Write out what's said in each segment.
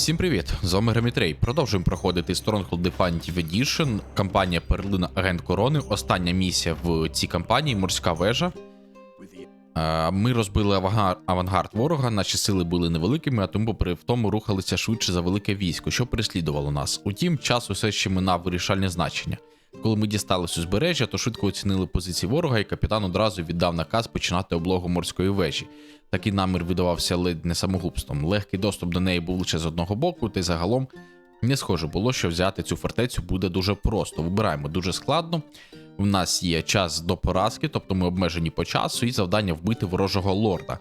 Всім привіт! З вами Гремітрей. Продовжуємо проходити Stronghold Definitive Edition, кампанія Перлина Агент Корони. Остання місія в цій кампанії морська вежа. Е, Ми розбили авангард, ворога, наші сили були невеликими, а тому в тому рухалися швидше за велике військо, що переслідувало нас. Утім, час усе ще минав вирішальне значення. Коли ми дістались узбережжя, то швидко оцінили позиції ворога, і капітан одразу віддав наказ починати облогу морської вежі. Такий намір видавався ледь не самогубством. Легкий доступ до неї був лише з одного боку, та й загалом не схоже було, що взяти цю фортецю буде дуже просто. Вибираємо дуже складно. У нас є час до поразки, тобто ми обмежені по часу, і завдання вбити ворожого лорда.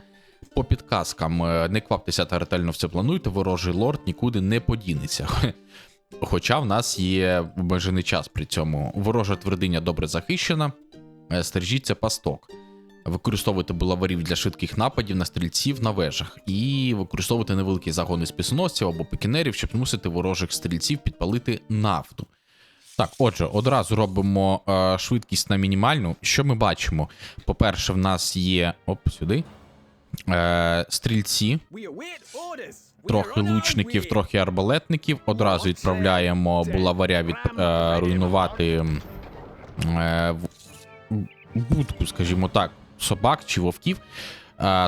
По підказкам, е, не кваптеся та ретельно все плануйте, ворожий лорд нікуди не подінеться. Хоча в нас є обмежений час при цьому. Ворожа твердиня добре захищена, е, стережіться пасток. Використовувати булаварів для швидких нападів на стрільців на вежах, і використовувати невеликі загони списоносців або пекінерів, щоб змусити ворожих стрільців підпалити нафту. Так, отже, одразу робимо е, швидкість на мінімальну. Що ми бачимо? По-перше, в нас є оп, сюди. Е, стрільці, трохи лучників, трохи арбалетників. Одразу відправляємо булаваря від, е, руйнувати е, будку, скажімо так, собак чи вовків.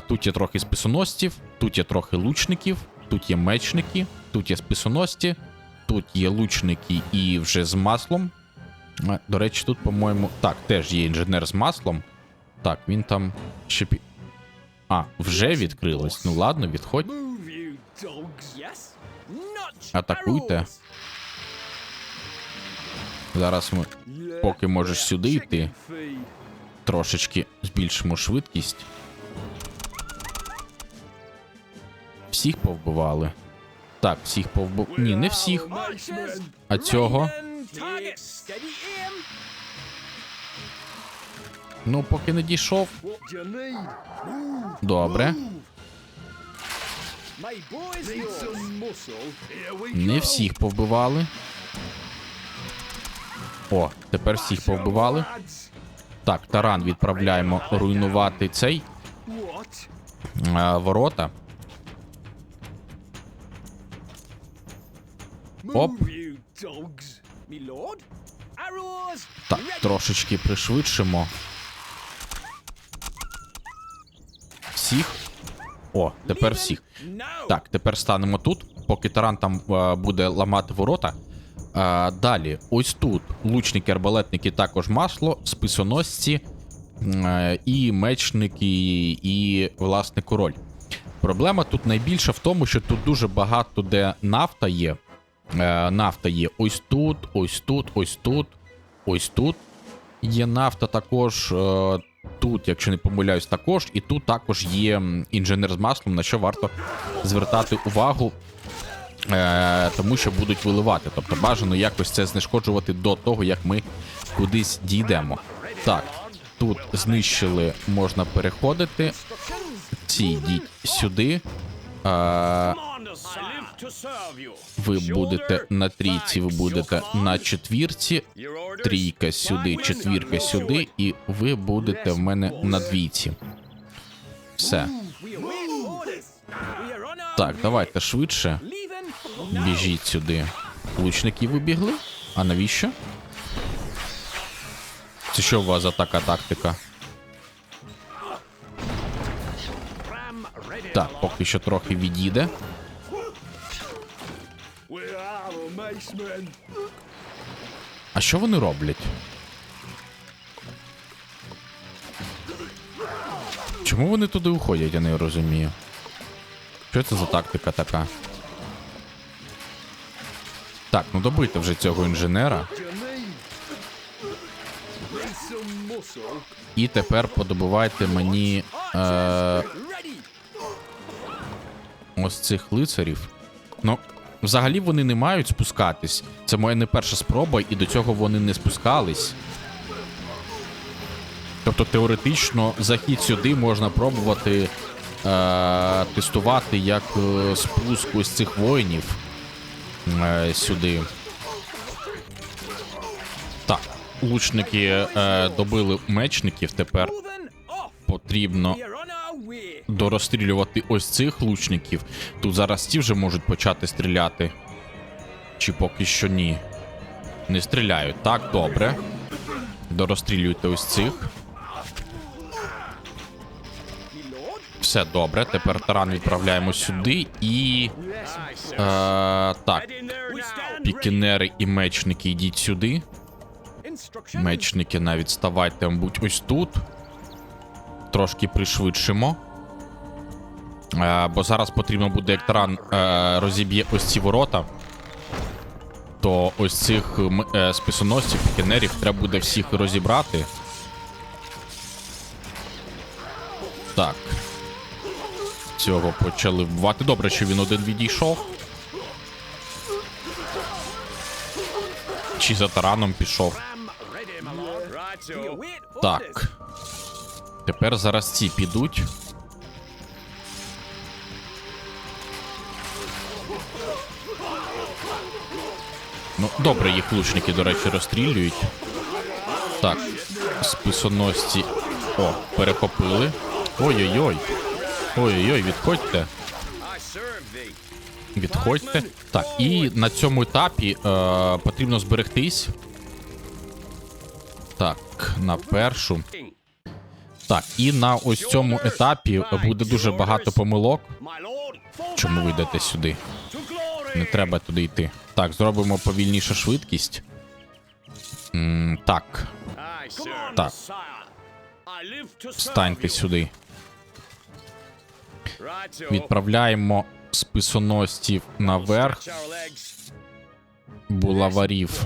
Тут є трохи списоносців, тут є трохи лучників, тут є мечники, тут є списоносці, тут є лучники і вже з маслом. До речі, тут, по-моєму, так, теж є інженер з маслом. Так, він там ще пі... А, вже відкрилось. Ну ладно, відходь. Атакуйте. Зараз ми Поки можеш сюди йти. Трошечки збільшимо швидкість. Всіх повбивали. Так, всіх повбив. Ні, не всіх. А цього? Ну, поки не дійшов. Добре. Не всіх повбивали. О, тепер всіх повбивали. Так, таран відправляємо руйнувати цей е, ворота. Оп. Так, трошечки пришвидшимо. Всіх. О, тепер всіх. Так, тепер станемо тут, поки таран там е, буде ламати ворота. Е, далі, ось тут лучники, арбалетники, також масло, списоносці е, і мечники, і власне король. Проблема тут найбільша в тому, що тут дуже багато де нафта є. Е, нафта є ось тут, ось тут, ось тут, ось тут. Є нафта також. Е, тут, якщо не помиляюсь, також. І тут також є інженер з маслом, на що варто звертати увагу тому що будуть виливати. Тобто бажано якось це знешкоджувати до того, як ми кудись дійдемо. Так, тут знищили, можна переходити. Ці йдіть сюди. Е, ви будете на трійці, ви будете на четвірці. Трійка сюди, четвірка сюди, і ви будете в мене на двійці. Все. Так, давайте швидше. Біжіть сюди. Лучники вибігли? А навіщо? Це що у вас за така тактика? Так, поки що трохи відійде. А що вони роблять? Чому вони туди уходять, я не розумію. Що це за тактика така? Так, ну добийте вже цього інженера. І тепер подобувайте мені е, ось цих лицарів. Ну, взагалі вони не мають спускатись. Це моя не перша спроба, і до цього вони не спускались. Тобто теоретично захід сюди можна пробувати е, тестувати як е, спуск ось цих воїнів е, сюди. Так, лучники е, добили мечників тепер. Потрібно дорозстрілювати ось цих лучників. Тут зараз ті вже можуть почати стріляти. Чи поки що ні. Не стріляють. Так, добре. Дорозстрілюйте ось цих. Все добре. Тепер таран відправляємо сюди і. Е, так, пікінери і мечники йдіть сюди. Мечники навіть ставайте, мабуть, ось тут. Трошки пришвидшимо. Е, бо зараз потрібно буде, як таран е, розіб'є ось ці ворота. То ось цих е, списоносців, пікінерів треба буде всіх розібрати. Так. Цього почали вбивати. Добре, що він один відійшов. Чи за тараном пішов. Так. Тепер зараз ці підуть. Ну, добре, їх лучники, до речі, розстрілюють. Так, списоносці. О, перехопили. Ой-ой-ой. Ой-ой-ой, відходьте. Відходьте. Так, і на цьому етапі е, потрібно зберегтись. Так, на першу. Так, і на ось цьому етапі буде дуже багато помилок. Чому ви йдете сюди? Не треба туди йти. Так, зробимо повільнішу швидкість. М, так, Так. станьте сюди. Від... Відправляємо списоносців наверх. Булаварів.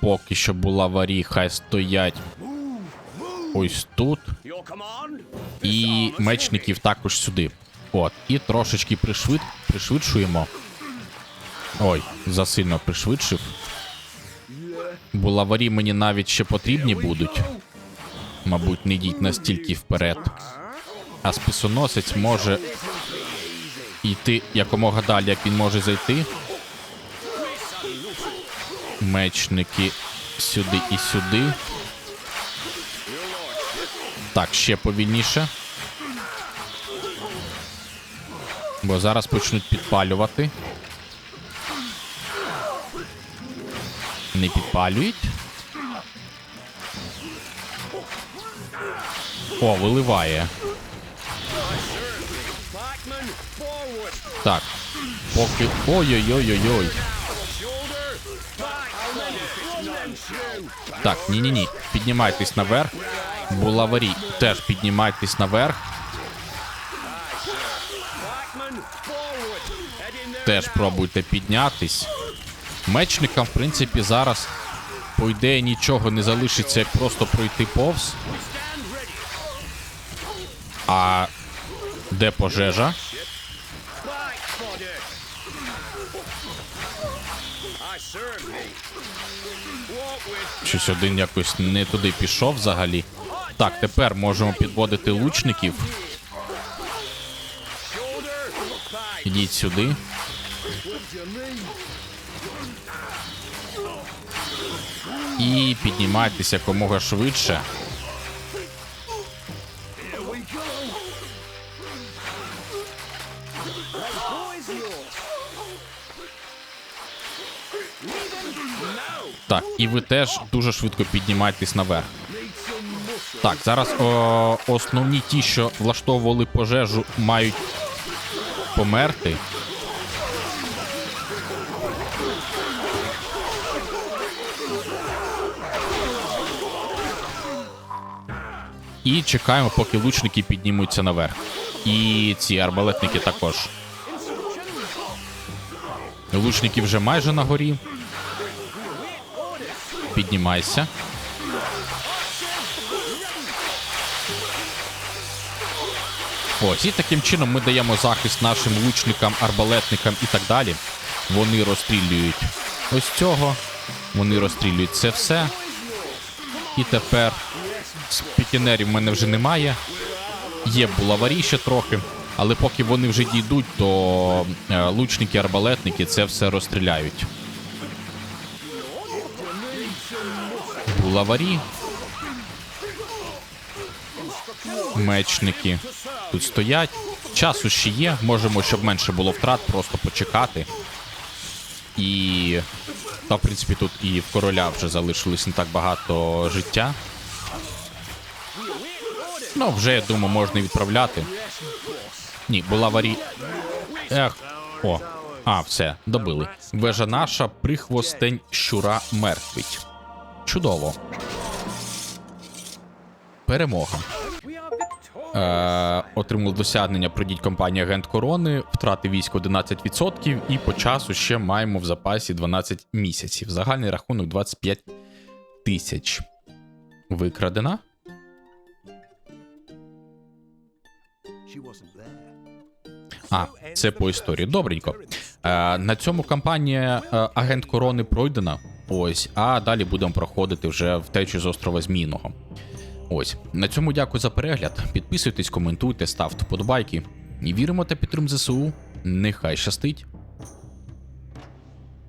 Поки що булаварі хай стоять ось тут. І мечників також сюди. От. І трошечки пришвид... пришвидшуємо. Ой, засильно пришвидшив. Булаварі мені навіть ще потрібні будуть. Мабуть, не йдіть настільки вперед. А списоносець може йти якомога далі, як він може зайти. Мечники сюди і сюди. Так, ще повільніше. Бо зараз почнуть підпалювати. Не підпалюють. О, виливає. Так. Поки. Ой-ой-ой-ой-ой. Так, ні-ні-ні. Піднімайтесь наверх. Булаварі теж піднімайтесь наверх. Теж пробуйте піднятись. Мечникам, в принципі, зараз, по ідеї, нічого не залишиться, як просто пройти повз. А де пожежа? Щось один якось не туди пішов взагалі. Так, тепер можемо підводити лучників. Ідіть сюди. І піднімайтеся якомога швидше. Так, і ви теж дуже швидко піднімайтесь наверх. Так, зараз о, основні ті, що влаштовували пожежу, мають померти. І чекаємо, поки лучники піднімуться наверх. І ці арбалетники також. Лучники вже майже на горі. Піднімайся. Ось, і таким чином ми даємо захист нашим лучникам, арбалетникам і так далі. Вони розстрілюють ось цього. Вони розстрілюють це все. І тепер спікінерів в мене вже немає. Є булаварі ще трохи. Але поки вони вже дійдуть, то е, лучники, арбалетники це все розстріляють. Булаварі. Мечники. тут стоять. Часу ще є, можемо, щоб менше було втрат, просто почекати. І. Та, в принципі, тут і в короля вже залишилось не так багато життя. Ну, вже, я думаю, можна і відправляти. Ні, була варі. Ех. О. А, все, добили. Вежа наша, прихвостень щура мертвить. Чудово. Перемога. Е, отримали досягнення пройдіть компанія Агент Корони, втрати військ 11% і по часу ще маємо в запасі 12 місяців. Загальний рахунок 25 тисяч. Викрадена. А, це по історії. Добренько. Е, на цьому кампанія е, Агент Корони пройдена. Ось, а далі будемо проходити вже втечу з острова Змійного. Ось. На цьому дякую за перегляд. Підписуйтесь, коментуйте, ставте вподобайки. І віримо та підтрим ЗСУ. Нехай щастить.